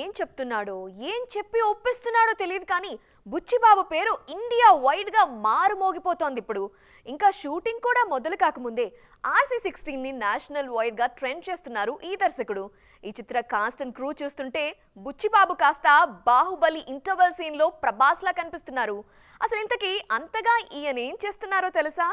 ఏం చెప్తున్నాడో ఏం చెప్పి ఒప్పిస్తున్నాడో తెలియదు కానీ బుచ్చిబాబు పేరు ఇండియా వైడ్గా మారుమోగిపోతోంది ఇప్పుడు. ఇంకా షూటింగ్ కూడా మొదలు కాకముందే ఆర్సీ సిక్స్టీన్ని నేషనల్ వైడ్గా ట్రెండ్ చేస్తున్నారు ఈ దర్శకుడు. ఈ చిత్ర కాస్ట్ అండ్ క్రూ చూస్తుంటే బుచ్చిబాబు కాస్త బాహుబలి ఇంటర్వల్ సీన్లో ప్రభాస్లా కనిపిస్తున్నారు. అసలు ఇంతకీ అంతగా ఈయన ఏం చేస్తున్నారో తెలుసా?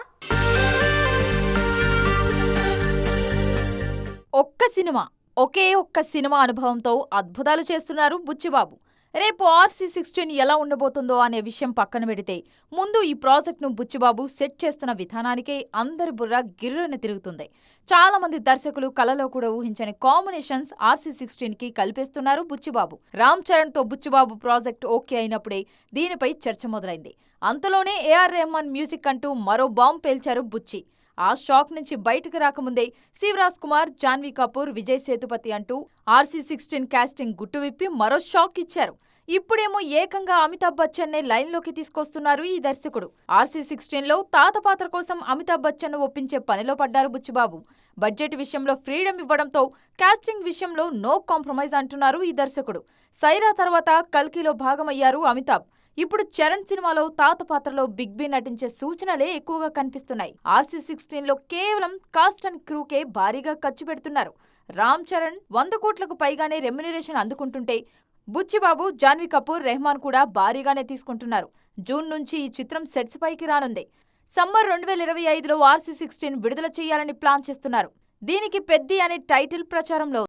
ఒక్క సినిమా ఒకే ఒక్క సినిమా అనుభవంతో అద్భుతాలు చేస్తున్నారు బుచ్చిబాబు. రేపు ఆర్సీ సిక్స్టీన్ ఎలా ఉండబోతుందో అనే విషయం పక్కన పెడితే ముందు ఈ ప్రాజెక్ట్ను బుచ్చిబాబు సెట్ చేస్తున్న విధానానికే అందరి బుర్ర గిర్రున తిరుగుతుంది. చాలామంది దర్శకులు కలలో కూడా ఊహించని కాంబినేషన్స్ ఆర్సీ సిక్స్టీన్కి కల్పేస్తున్నారు బుచ్చిబాబు. రామ్ చరణ్తో బుచ్చిబాబు ప్రాజెక్ట్ ఓకే అయినప్పుడే దీనిపై చర్చ మొదలైంది. అంతలోనే ఏఆర్ రెహమాన్ మ్యూజిక్ అంటూ మరో బాంబ్ పేల్చారు బుచ్చి. ఆ షాక్ నుంచి బయటకు రాకముందే శివరాజ్ కుమార్ జాన్వీ కపూర్ విజయ్ సేతుపతి అంటూ ఆర్సీ సిక్స్టీన్ కాస్టింగ్ గుట్టు విప్పి మరో షాక్ ఇచ్చారు. ఇప్పుడేమో ఏకంగా అమితాబ్ బచ్చన్నే లైన్లోకి తీసుకొస్తున్నారు ఈ దర్శకుడు. ఆర్సీ సిక్స్టీన్లో తాత పాత్ర కోసం అమితాబ్ బచ్చన్ ఒప్పించే పనిలో పడ్డారు బుచ్చిబాబు. బడ్జెట్ విషయంలో ఫ్రీడమ్ ఇవ్వడంతో కాస్టింగ్ విషయంలో నో కాంప్రమైజ్ అంటున్నారు ఈ దర్శకుడు. సైరా తర్వాత కల్కిలో భాగమయ్యారు అమితాబ్. ఇప్పుడు చరణ్ సినిమాలో తాత పాత్రలో బిగ్ బి నటించే సూచనలే ఎక్కువగా కనిపిస్తున్నాయి. ఆర్సీ సిక్స్టీన్లో కేవలం కాస్ట్ అండ్ క్రూకే భారీగా ఖర్చు పెడుతున్నారు. రామ్ చరణ్ వంద కోట్లకు పైగానే రెమ్యునరేషన్ అందుకుంటుంటే బుచ్చిబాబు జాన్వీ కపూర్ రెహమాన్ కూడా భారీగానే తీసుకుంటున్నారు. జూన్ నుంచి ఈ చిత్రం సెట్స్ పైకి రానుంది. సమ్మర్ రెండు వేల ఇరవై ఐదులో ఆర్సీ సిక్స్టీన్ విడుదల చేయాలని ప్లాన్ చేస్తున్నారు. దీనికి పెద్ది అనే టైటిల్ ప్రచారంలో